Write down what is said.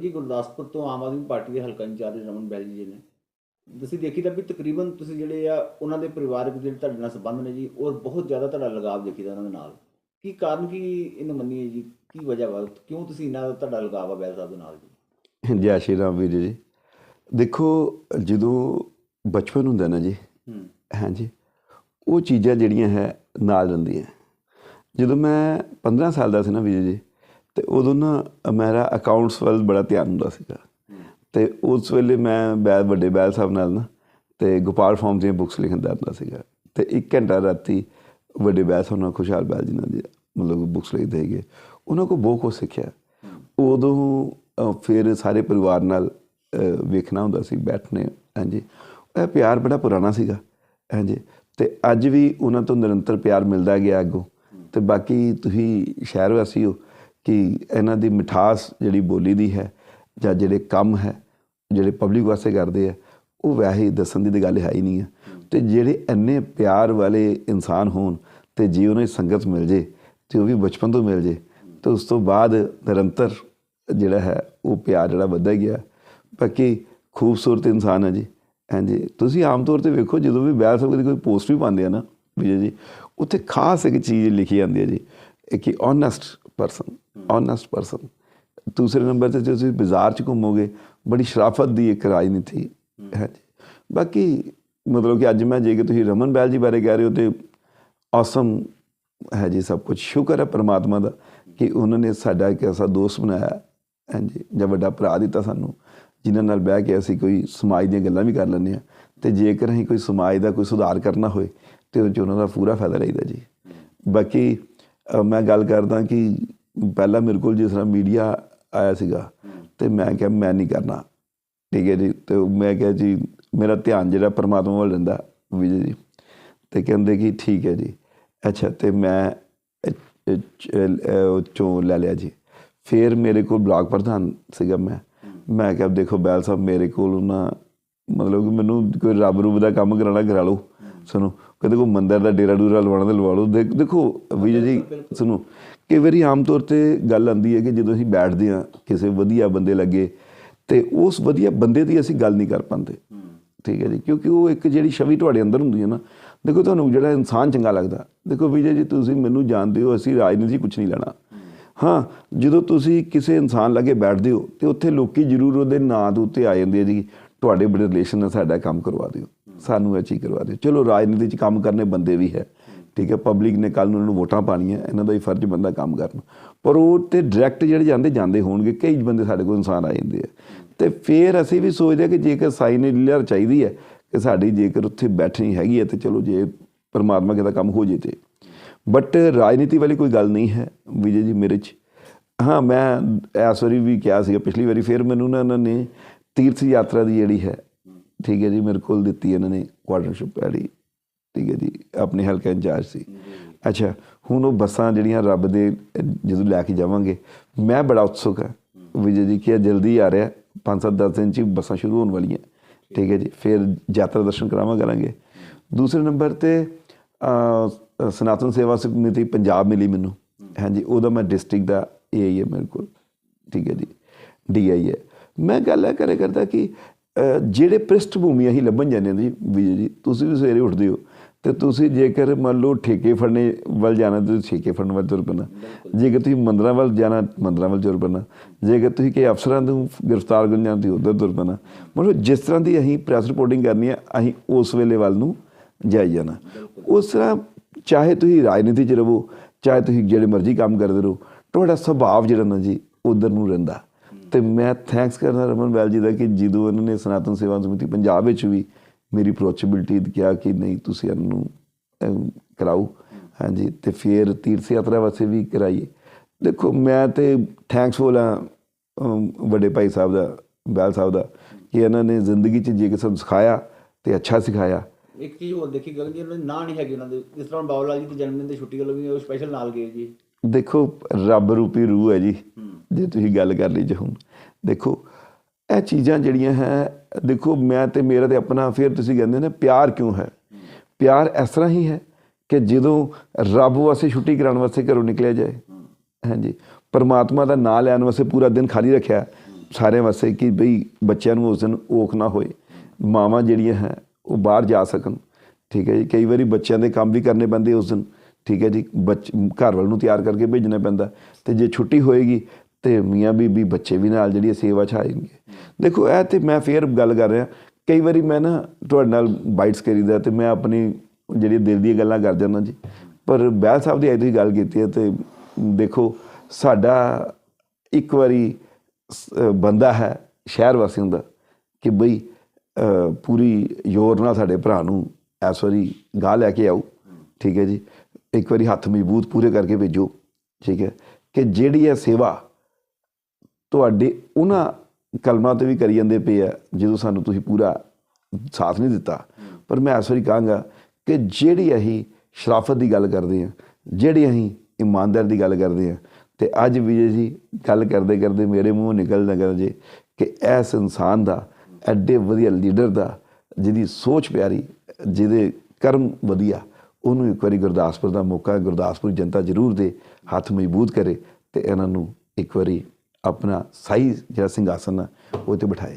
ਜੀ ਗੁਰਦਾਸਪੁਰ ਤੋਂ ਆਮ ਆਦਮੀ ਪਾਰਟੀ ਦੇ ਹਲਕਾ ਇੰਚਾਰਜ ਰਮਨ ਬੈਲ ਜੀ ਨੇ। ਤੁਸੀਂ ਦੇਖੀ ਤਾਂ ਵੀ ਤਕਰੀਬਨ ਤੁਸੀਂ ਜਿਹੜੇ ਆ ਉਹਨਾਂ ਦੇ ਪਰਿਵਾਰਕ ਜਿਹੜੇ ਤੁਹਾਡੇ ਨਾਲ ਸੰਬੰਧ ਨੇ ਜੀ ਔਰ ਬਹੁਤ ਜ਼ਿਆਦਾ ਤੁਹਾਡਾ ਲਗਾਵ ਦੇਖੀਦਾ ਉਹਨਾਂ ਦੇ ਨਾਲ। ਕੀ ਕਾਰਨ ਕੀ ਇਹਨੂੰ ਮੰਨੀਏ ਜੀ? ਕੀ ਵਜ੍ਹਾ ਵਾ? ਕਿਉਂ ਤੁਸੀਂ ਇੰਨਾ ਤੁਹਾਡਾ ਲਗਾਵ ਆ ਬੈਲ ਸਾਹਿਬ ਦੇ ਨਾਲ ਜੀ? ਜੈ ਸ਼੍ਰੀ ਰਾਮ ਵੀਰ ਜੀ। ਦੇਖੋ ਜਦੋਂ ਬਚਪਨ ਹੁੰਦਾ ਨਾ ਜੀ ਹੂੰ। ਹਾਂਜੀ ਉਹ ਚੀਜ਼ਾਂ ਜਿਹੜੀਆਂ ਹੈ ਨਾਲ ਰਹਿੰਦੀਆਂ। ਜਦੋਂ ਮੈਂ 15 ਸਾਲ ਦਾ ਸੀ ਨਾ ਵੀਰ ਜੀ ਤੇ ਉਦੋਂ ਨਾ ਮੇਰਾ ਅਕਾਊਂਟਸ ਵੱਲ ਬੜਾ ਧਿਆਨ ਹੁੰਦਾ ਸੀਗਾ। ਤੇ ਉਸ ਵੇਲੇ ਮੈਂ ਬੈਲ ਵੱਡੇ ਬੈਲ ਸਾਹਿਬ ਨਾਲ ਨਾ ਤੇ ਗੋਪਾਲ ਫਾਰਮ ਦੀਆਂ ਬੁੱਕਸ ਲਿਖਦਾ ਹੁੰਦਾ ਸੀਗਾ। ਤੇ ਇੱਕ ਘੰਟਾ ਰਾਤੀ ਵੱਡੇ ਬੈਲ ਸਾਹਿਬ ਨਾਲ, ਖੁਸ਼ਹਾਲ ਬੈਲ ਜੀ ਨਾਲ ਮਤਲਬ ਬੁੱਕਸ ਲਿਖਦੇ ਹੈਗੇ ਉਹਨਾਂ ਕੋਲ ਬਹੁਤ ਕੁਛ ਸਿੱਖਿਆ। ਉਦੋਂ ਫਿਰ ਸਾਰੇ ਪਰਿਵਾਰ ਨਾਲ ਵੇਖਣਾ ਹੁੰਦਾ ਸੀ, ਬੈਠਣੇ, ਹਾਂਜੀ। ਇਹ ਪਿਆਰ ਬੜਾ ਪੁਰਾਣਾ ਸੀਗਾ, ਹਾਂਜੀ। ਤੇ ਅੱਜ ਵੀ ਉਹਨਾਂ ਤੋਂ ਨਿਰੰਤਰ ਪਿਆਰ ਮਿਲਦਾ ਗਿਆ ਅੱਗੋਂ। ਤੇ ਬਾਕੀ ਤੁਸੀਂ ਸ਼ਹਿਰ ਵਾਸੀ ਹੋ ਕਿ ਇਹਨਾਂ ਦੀ ਮਿਠਾਸ ਜਿਹੜੀ ਬੋਲੀ ਦੀ ਹੈ ਜਾਂ ਜਿਹੜੇ ਕੰਮ ਹੈ, ਜਿਹੜੇ ਪਬਲਿਕ ਵਾਸਤੇ ਕਰਦੇ ਆ, ਉਹ ਵੈਸੇ ਹੀ ਦੱਸਣ ਦੀ ਤਾਂ ਗੱਲ ਹੈ ਹੀ ਨਹੀਂ ਹੈ ਤੇ ਜਿਹੜੇ ਇੰਨੇ ਪਿਆਰ ਵਾਲੇ ਇਨਸਾਨ ਹੋਣ ਤੇ ਜੇ ਉਹਨਾਂ ਦੀ ਸੰਗਤ ਮਿਲ ਜੇ ਤੇ ਉਹ ਵੀ ਬਚਪਨ ਤੋਂ ਮਿਲ ਜੇ, ਤੇ ਉਸ ਤੋਂ ਬਾਅਦ ਨਿਰੰਤਰ ਜਿਹੜਾ ਹੈ ਉਹ ਪਿਆਰ ਜਿਹੜਾ ਵੱਧਦਾ ਗਿਆ। ਬਾਕੀ ਖੂਬਸੂਰਤ ਇਨਸਾਨ ਹੈ ਜੀ। ਹਾਂਜੀ ਤੁਸੀਂ ਆਮ ਤੌਰ ਤੇ ਵੇਖੋ ਜਦੋਂ ਵੀ ਵਿਆਹ ਸਾਹਿਬ ਦੀ ਕੋਈ ਪੋਸਟ ਵੀ ਪਾਉਂਦੇ ਆ ਨਾ ਵਿਜੇ ਜੀ, ਉੱਥੇ ਖਾਸ ਇੱਕ ਚੀਜ਼ ਲਿਖੀ ਜਾਂਦੀ ਹੈ ਜੀ ਇਹ ਕਿ ਓਨੈਸਟ ਪਰਸਨ ਓਨੈਸਟ ਪਰਸਨ ਦੂਸਰੇ ਨੰਬਰ ਤੇ ਜੇ ਤੁਸੀਂ ਬਾਜ਼ਾਰ 'ਚ ਘੁੰਮੋਗੇ, ਬੜੀ ਸ਼ਰਾਫਤ ਦੀ ਇੱਕ ਰਾਜਨੀਤੀ ਹੈ ਜੀ। ਬਾਕੀ ਮਤਲਬ ਕਿ ਅੱਜ ਮੈਂ ਜੇ ਕਿ ਤੁਸੀਂ ਰਮਨ ਬੈਲ ਜੀ ਬਾਰੇ ਕਹਿ ਰਹੇ ਹੋ ਤੇ ਔਸਮ ਹੈ ਜੀ ਸਭ ਕੁਝ ਸ਼ੁਕਰ ਹੈ ਪ੍ਰਮਾਤਮਾ ਦਾ ਕਿ ਉਹਨਾਂ ਨੇ ਸਾਡਾ ਇੱਕ ਐਸਾ ਦੋਸਤ ਬਣਾਇਆ ਹਾਂਜੀ ਜਾਂ ਵੱਡਾ ਭਰਾ ਦਿੱਤਾ ਸਾਨੂੰ, ਜਿਨ੍ਹਾਂ ਨਾਲ ਬਹਿ ਕੇ ਅਸੀਂ ਕੋਈ ਸਮਾਜ ਦੀਆਂ ਗੱਲਾਂ ਵੀ ਕਰ ਲੈਂਦੇ ਆ ਤੇ ਜੇਕਰ ਅਸੀਂ ਕੋਈ ਸਮਾਜ ਦਾ ਕੋਈ ਸੁਧਾਰ ਕਰਨਾ ਹੋਏ, ਤੇ ਉਹ 'ਚ ਉਹਨਾਂ ਦਾ ਪੂਰਾ ਫਾਇਦਾ ਲਈਦਾ ਜੀ। ਬਾਕੀ ਮੈਂ ਗੱਲ ਕਰਦਾ ਕਿ ਪਹਿਲਾਂ ਮੇਰੇ ਕੋਲ ਜਿਸ ਤਰ੍ਹਾਂ ਮੀਡੀਆ ਆਇਆ ਸੀਗਾ ਤੇ ਮੈਂ ਕਿਹਾ ਮੈਂ ਨਹੀਂ ਕਰਨਾ। ਠੀਕ ਹੈ ਜੀ? ਤੇ ਮੈਂ ਕਿਹਾ ਜੀ, ਮੇਰਾ ਧਿਆਨ ਜਿਹੜਾ ਪਰਮਾਤਮਾ ਵੱਲ ਰਹਿੰਦਾ, ਵਿਜੇ ਜੀ। ਤੇ ਕਹਿੰਦੇ ਕਿ ਠੀਕ ਹੈ ਜੀ। ਅੱਛਾ, ਤੇ ਮੈਂ ਇਹ- ਚੋਂ ਲੈ ਲਿਆ ਜੀ। ਫਿਰ ਮੇਰੇ ਕੋਲ ਬਲਾਕ ਪ੍ਰਧਾਨ ਸੀਗਾ ਮੈਂ। ਮੈਂ ਕਿਹਾ ਦੇਖੋ ਬੈਲ ਸਾਹਿਬ, ਮੇਰੇ ਕੋਲ ਉਹਨਾਂ ਮਤਲਬ ਕਿ ਮੈਨੂੰ ਕੋਈ ਰੱਬ ਰੂਪ ਦਾ ਕੰਮ ਕਰਾਉਣਾ ਕਰਾ ਲਓ। ਸੁਣੋ ਕਦੇ ਕੋਈ ਮੰਦਰ ਦਾ ਡੇਰਾ ਡੂਰਾ ਲਵਾਉਣਾ ਤੇ ਲਵਾ ਲਓ। ਦੇਖ- ਦੇਖੋ ਵਿਜੇ ਜੀ, ਸੁਣੋ, ਕਈ ਵਾਰੀ ਆਮ ਤੌਰ ਤੇ ਗੱਲ ਆਉਂਦੀ ਹੈ ਕਿ ਜਦੋਂ ਅਸੀਂ ਬੈਠਦੇ ਹਾਂ ਕਿਸੇ ਵਧੀਆ ਬੰਦੇ ਲੱਗੇ ਤੇ ਉਸ ਵਧੀਆ ਬੰਦੇ ਦੀ ਅਸੀਂ ਗੱਲ ਨਹੀਂ ਕਰ ਪਾਉਂਦੇ। ਠੀਕ ਹੈ ਜੀ, ਕਿਉਂਕਿ ਉਹ ਇੱਕ ਜਿਹੜੀ ਛਵੀ ਤੁਹਾਡੇ ਅੰਦਰ ਹੁੰਦੀ ਹੈ ਨਾ, ਦੇਖੋ ਤੁਹਾਨੂੰ ਜਿਹੜਾ ਇਨਸਾਨ ਚੰਗਾ ਲੱਗਦਾ। ਦੇਖੋ ਵਿਜੇ ਜੀ ਤੁਸੀਂ ਮੈਨੂੰ ਜਾਣਦੇ ਹੋ, ਅਸੀਂ ਰਾਜਨੀਤੀ ਕੁਝ ਨਹੀਂ ਲੈਣਾ। ਹਾਂ, ਜਦੋਂ ਤੁਸੀਂ ਕਿਸੇ ਇਨਸਾਨ ਲਾਗੇ ਬੈਠਦੇ ਹੋ ਤੇ ਉੱਥੇ ਲੋਕੀ ਜ਼ਰੂਰ ਉਹਦੇ ਨਾਂ ਦੇ ਉੱਤੇ ਆ ਜਾਂਦੇ ਆ ਜੀ, ਤੁਹਾਡੇ ਬੜੇ ਰਿਲੇਸ਼ਨ ਨਾਲ ਸਾਡਾ ਕੰਮ ਕਰਵਾ ਦਿਓ। ਸਾਨੂੰ ਇਹ ਚੀਜ਼ ਕਰਵਾ ਦਿਓ ਚਲੋ, ਰਾਜਨੀਤੀ 'ਚ ਕੰਮ ਕਰਨੇ ਬੰਦੇ ਵੀ ਹੈ। ਠੀਕ ਹੈ ਪਬਲਿਕ ਨੇ ਕੱਲ ਨੂੰ ਉਹਨਾਂ ਨੂੰ ਵੋਟਾਂ ਪਾਣੀਆਂ, ਇਹਨਾਂ ਦਾ ਹੀ ਫਰਜ਼ ਬੰਦਾ ਕੰਮ ਕਰਨਾ। ਪਰ ਉਹ ਤੇ ਡਾਇਰੈਕਟ ਜਿਹੜੇ ਜਾਂਦੇ ਜਾਂਦੇ ਹੋਣਗੇ। ਕਈ ਬੰਦੇ ਸਾਡੇ ਕੋਲ ਇਨਸਾਨ ਆ ਜਾਂਦੇ ਆ। ਤੇ ਫਿਰ ਅਸੀਂ ਵੀ ਸੋਚਦੇ ਆ ਕਿ ਜੇਕਰ ਸਾਈਨ ਲੀਡਰ ਚਾਹੀਦੀ ਹੈ, ਕਿ ਸਾਡੀ ਜੇਕਰ ਉੱਥੇ ਬੈਠਣੀ ਹੈਗੀ ਹੈ ਤੇ ਚਲੋ ਜੇ ਪਰਮਾਤਮਾ ਕਹਿੰਦਾ ਕੰਮ ਹੋ ਜੇ ਤੇ। ਬਟ ਰਾਜਨੀਤੀ ਵਾਲੀ ਕੋਈ ਗੱਲ ਨਹੀਂ ਹੈ, ਵਿਜੇ ਜੀ, ਮੇਰੇ 'ਚ। ਹਾਂ, ਮੈਂ ਇਸ ਵਾਰੀ ਵੀ ਕਿਹਾ ਸੀਗਾ, ਪਿਛਲੀ ਵਾਰੀ ਫਿਰ ਮੈਨੂੰ ਨਾ ਇਹਨਾਂ ਨੇ ਤੀਰਥ ਯਾਤਰਾ ਦੀ ਜਿਹੜੀ ਹੈ ਠੀਕ ਹੈ ਜੀ, ਮੇਰੇ ਕੋਲ ਦਿੱਤੀ ਇਹਨਾਂ ਨੇ ਕੁਆਟਰਸ਼ਿਪ ਵਾਲੀ ਠੀਕ ਹੈ ਜੀ, ਆਪਣੇ ਹਲਕਾ ਇੰਚਾਰਜ ਸੀ। ਅੱਛਾ, ਹੁਣ ਉਹ ਬੱਸਾਂ ਜਿਹੜੀਆਂ ਰੱਬ ਦੇ, ਜਦੋਂ ਲੈ ਕੇ ਜਾਵਾਂਗੇ, ਮੈਂ ਬੜਾ ਉਤਸੁਕ ਹਾਂ ਵਿਜੇ ਜੀ ਕਿ ਇਹ ਜਲਦੀ ਆ ਰਿਹਾ 5-7 10 ਦਿਨ ਚ ਹੀ ਬੱਸਾਂ ਸ਼ੁਰੂ ਹੋਣ ਵਾਲੀਆਂ। ਠੀਕ ਹੈ ਜੀ, ਫਿਰ ਯਾਤਰਾ ਦਰਸ਼ਨ ਕਰਾਵਾਂ ਕਰਾਂਗੇ। ਦੂਸਰੇ ਨੰਬਰ ਤੇ ਸਨਾਤਨ ਸੇਵਾ ਸਮਿਤੀ ਪੰਜਾਬ ਮਿਲੀ ਮੈਨੂੰ। ਹਾਂਜੀ, ਉਹਦਾ ਮੈਂ ਡਿਸਟ੍ਰਿਕਟ ਦਾ ਏਆਈ ਹੈ ਮੇਰੇ ਕੋਲ। ਠੀਕ ਹੈ ਜੀ ਡੀਆਈ ਹੈ। ਮੈਂ ਗੱਲ ਇਹ ਕਰੇ ਕਰਦਾ ਕਿ ਜਿਹੜੇ ਪ੍ਰਿਸ਼ਠ ਭੂਮੀਆਂ ਹੀ ਲੱਭਣ ਜਾਂਦੇ ਨੇ ਜੀ ਵਿਜੇ ਜੀ ਤੁਸੀਂ ਵੀ ਸਵੇਰੇ ਉੱਠਦੇ ਹੋ ਤੇ ਤੁਸੀਂ ਜੇਕਰ ਮੰਨ ਲਓ ਠੇਕੇ ਫੜਨੇ ਵੱਲ ਜਾਣਾ ਤੁਸੀਂ ਠੇਕੇ ਫੜਨ ਵੱਲ ਤੁਰ ਪੈਣਾ। ਜੇਕਰ ਤੁਸੀਂ ਮੰਦਰਾਂ ਵੱਲ ਜਾਣਾ ਮੰਦਰਾਂ ਵੱਲ ਤੁਰ ਪੈਣਾ। ਜੇਕਰ ਤੁਸੀਂ ਕਿਸੇ ਅਫਸਰਾਂ ਨੂੰ ਗ੍ਰਿਫਤਾਰ ਕਰਨ ਜਾਣਾ ਤੁਸੀਂ ਉੱਧਰ ਤੁਰ ਪੈਣਾ। ਮਤਲਬ ਜਿਸ ਤਰ੍ਹਾਂ ਦੀ ਅਸੀਂ ਪ੍ਰੈਸ ਰਿਪੋਰਟਿੰਗ ਕਰਨੀ ਹੈ ਅਸੀਂ ਉਸ ਵੇਲੇ ਵੱਲ ਨੂੰ ਜਾਈ ਜਾਣਾ। ਉਸ ਤਰ੍ਹਾਂ ਚਾਹੇ ਤੁਸੀਂ ਰਾਜਨੀਤੀ 'ਚ ਰਹੋ ਚਾਹੇ ਤੁਸੀਂ ਜਿਹੜੇ ਮਰਜ਼ੀ ਕੰਮ ਕਰਦੇ ਰਹੋ ਤੁਹਾਡਾ ਸੁਭਾਅ ਜਿਹੜਾ ਨਾ ਜੀ ਉਧਰ ਨੂੰ ਰਹਿੰਦਾ। ਤੇ ਮੈਂ ਥੈਂਕਸ ਕਰਦਾ ਰਮਨ ਬੈਲ ਜੀ ਦਾ ਕਿ ਜਦੋਂ ਇਹਨਾਂ ਨੇ ਸਨਾਤਨ ਸੇਵਾ ਸਮਿਤੀ ਪੰਜਾਬ ਵਿੱਚ ਵੀ ਮੇਰੀ ਅਪਰੋਚੇਬਿਲਟੀ ਕਿਹਾ ਕਿ ਨਹੀਂ ਤੁਸੀਂ ਇਹਨੂੰ ਅਮ, ਕਰਾਓ। ਹਾਂਜੀ ਤੇ ਫਿਰ ਤੀਰਥ ਯਾਤਰਾ ਵਾਸਤੇ ਵੀ ਕਰਾਈਏ। ਦੇਖੋ ਮੈਂ ਤੇ ਥੈਂਕਸਫੁਲ ਹਾਂ ਵੱਡੇ ਭਾਈ ਸਾਹਿਬ ਦਾ ਬੈਲ ਸਾਹਿਬ ਦਾ ਕਿ ਇਹਨਾਂ ਨੇ ਜ਼ਿੰਦਗੀ 'ਚ ਜੇ ਕਿਸੇ ਸਿਖਾਇਆ ਤੇ ਅੱਛਾ ਸਿਖਾਇਆ। ਇੱਕ ਚੀਜ਼ ਹੋਰ ਦੇਖੀ ਗਗਨ ਜੀ ਉਹਨਾਂ ਦੇ ਨਾਂ ਨਹੀਂ ਹੈਗੇ ਉਹਨਾਂ ਦੇ। ਜਿਸ ਤਰ੍ਹਾਂ ਬਾਬਾ ਲਾਲ ਜੀ ਦੇ ਜਨਮ ਦਿਨ ਦੀ ਛੁੱਟੀ ਵੱਲੋਂ ਵੀ ਉਹ ਸਪੈਸ਼ਲ ਨਾਲ ਗਏ ਜੀ। ਦੇਖੋ, ਰੱਬ ਰੂਪੀ ਰੂਹ ਹੈ ਜੀ। ਜੇ ਤੁਸੀਂ ਗੱਲ ਕਰ ਲਈ ਜੇ ਹੁਣ ਦੇਖੋ, ਇਹ ਚੀਜ਼ਾਂ ਜਿਹੜੀਆਂ ਹੈ, ਦੇਖੋ, ਮੈਂ ਤੇ ਮੇਰਾ ਤੇ ਆਪਣਾ ਫਿਰ ਤੁਸੀਂ ਕਹਿੰਦੇ ਨੇ, ਪਿਆਰ ਕਿਉਂ ਹੈ? ਪਿਆਰ ਇਸ ਤਰ੍ਹਾਂ ਹੀ ਹੈ ਕਿ ਜਦੋਂ ਰੱਬ ਵਾਸਤੇ ਛੁੱਟੀ ਕਰਾਉਣ ਵਾਸਤੇ ਘਰੋਂ ਨਿਕਲਿਆ ਜਾਏ। ਹਾਂਜੀ। ਪਰਮਾਤਮਾ ਦਾ ਨਾਮ ਲੈਣ ਵਾਸਤੇ ਪੂਰਾ ਦਿਨ ਖਾਲੀ ਰੱਖਿਆ। ਸਾਰਿਆਂ ਵਾਸਤੇ ਕਿ ਬਈ ਬੱਚਿਆਂ ਨੂੰ ਉਸ ਦਿਨ ਔਖ ਨਾ ਹੋਏ। ਮਾਵਾਂ ਜਿਹੜੀਆਂ ਹੈ, ਉਹ ਬਾਹਰ ਜਾ ਸਕਣ। ਠੀਕ ਹੈ ਜੀ। ਕਈ ਵਾਰੀ ਬੱਚਿਆਂ ਦੇ ਕੰਮ ਵੀ ਕਰਨੇ ਪੈਂਦੇ ਉਸ ਦਿਨ। ਠੀਕ ਹੈ ਜੀ, ਬੱਚ, ਘਰ ਵਾਲ ਨੂੰ ਤਿਆਰ ਕਰਕੇ ਭੇਜਣਾ ਪੈਂਦਾ। ਤੇ ਜੇ ਛੁੱਟੀ ਹੋਏਗੀ, ਤੇ ਮੀਆਂ ਬੀਬੀ ਬੱਚੇ ਵੀ ਨਾਲ ਜਿਹੜੀ ਸੇਵਾ ਚ ਦੇਖੋ, ਇਹ ਤੇ ਮੈਂ ਫੇਰ ਗੱਲ ਕਰ ਰਿਹਾ। ਕਈ ਵਾਰੀ ਮੈਂ ਨਾ ਤੁਹਾਡੇ ਨਾਲ ਬਾਈਟਸ ਕਰੀਦਾ ਤੇ ਮੈਂ ਆਪਣੀ ਜਿਹੜੀ ਦਿਲ ਦੀਆਂ ਗੱਲਾਂ ਕਰ ਜਾਂਦਾ ਜੀ। ਪਰ ਬੈਲ ਸਾਹਿਬ ਦੀ ਅੱਜ ਦੀ ਗੱਲ ਕੀਤੀ ਹੈ ਤੇ ਦੇਖੋ, ਸਾਡਾ ਇੱਕ ਵਾਰੀ ਸ- ਬੰਦਾ ਹੈ ਸ਼ਹਿਰ ਵਾਸੀਆਂ ਦਾ ਕਿ ਬਈ ਪੂਰੀ ਜ਼ੋਰ ਨਾਲ ਸਾਡੇ ਭਰਾ ਨੂੰ ਇਸ ਵਾਰੀ ਗਾਹ ਲੈ ਕੇ ਆਉ ਠੀਕ ਹੈ ਜੀ। ਇੱਕ ਵਾਰੀ ਹੱਥ ਮਜ਼ਬੂਤ ਪੂਰੇ ਕਰਕੇ ਭੇਜੋ, ਠੀਕ ਹੈ, ਕਿ ਜਿਹੜੀ ਇਹ ਸੇਵਾ ਤੁਹਾਡੇ ਉਹਨਾਂ ਕਲਮਾਂ ਤੇ ਵੀ ਕਰੀ ਜਾਂਦੇ ਪਏ ਆ, ਜਦੋਂ ਸਾਨੂੰ ਤੁਸੀਂ ਪੂਰਾ ਸਾਥ ਨਹੀਂ ਦਿੱਤਾ। ਪਰ ਮੈਂ ਇਸ ਵਾਰੀ ਕਹਾਂਗਾ ਕਿ ਜਿਹੜੀ ਅਸੀਂ ਸ਼ਰਾਫਤ ਦੀ ਗੱਲ ਕਰਦੇ ਆ ਜਿਹੜੀ ਅਸੀਂ ਇਮਾਨਦਾਰ ਦੀ ਗੱਲ ਕਰਦੇ ਆ ਤੇ ਅੱਜ ਵਿਜੇ ਜੀ ਗੱਲ ਕਰਦੇ ਕਰਦੇ ਮੇਰੇ ਮੂੰਹੋਂ ਨਿਕਲਦਾ ਕਰ ਜੇ ਕਿ ਇਸ ਇਨਸਾਨ ਦਾ, ਐਡੇ ਵਧੀਆ ਲੀਡਰ ਦਾ, ਜਿਹਦੀ ਸੋਚ ਪਿਆਰੀ, ਜਿਹਦੇ ਕਰਮ ਵਧੀਆ ਉਹਨੂੰ ਇੱਕ ਵਾਰੀ ਗੁਰਦਾਸਪੁਰ ਦਾ ਮੌਕਾ, ਗੁਰਦਾਸਪੁਰ ਜਨਤਾ ਜ਼ਰੂਰ ਦੇ ਹੱਥ ਮਜ਼ਬੂਤ ਕਰੇ ਤੇ ਇਹਨਾਂ ਨੂੰ ਇੱਕ ਵਾਰੀ ਆਪਣਾ ਸਹੀ ਜਿਹੜਾ ਸਿੰਘਾਸਨ ਆ, ਉਹ ਤੇ ਬਿਠਾਏ।